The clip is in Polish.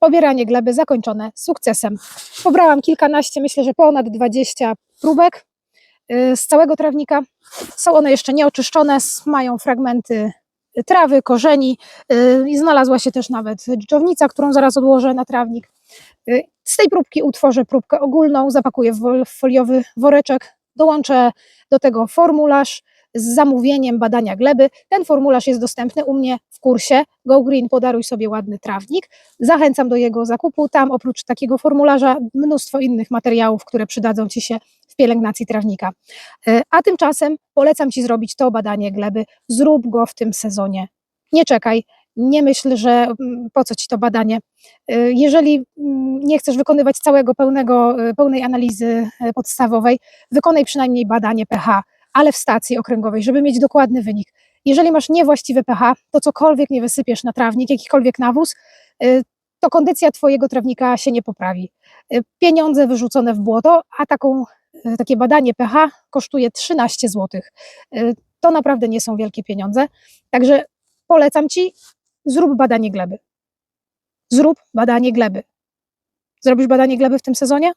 Pobieranie gleby zakończone sukcesem. Pobrałam kilkanaście, myślę, że ponad 20 próbek y, z całego trawnika. Są one jeszcze nieoczyszczone, mają fragmenty trawy, korzeni y, i znalazła się też nawet dżdżownica, którą zaraz odłożę na trawnik. Y, Z tej próbki utworzę próbkę ogólną, zapakuję w foliowy woreczek, dołączę do tego formularz z zamówieniem badania gleby. Ten formularz jest dostępny u mnie w kursie Go Green, podaruj sobie ładny trawnik. Zachęcam do jego zakupu. Tam oprócz takiego formularza mnóstwo innych materiałów, które przydadzą Ci się w pielęgnacji trawnika. E, A tymczasem polecam Ci zrobić to badanie gleby. Zrób go w tym sezonie. Nie czekaj, nie myśl, że mm, po co Ci to badanie. E, Jeżeli mm, nie chcesz wykonywać całego pełnego, e, pełnej analizy podstawowej, wykonaj przynajmniej badanie pH, ale w stacji okręgowej, żeby mieć dokładny wynik. Jeżeli masz niewłaściwe pH, to cokolwiek nie wysypiesz na trawnik, jakikolwiek nawóz, y, to kondycja Twojego trawnika się nie poprawi. Y, Pieniądze wyrzucone w błoto, a taką, y, takie badanie pH kosztuje 13 zł. To naprawdę nie są wielkie pieniądze, także polecam Ci, zrób badanie gleby. Zrób badanie gleby. Zrobisz badanie gleby w tym sezonie?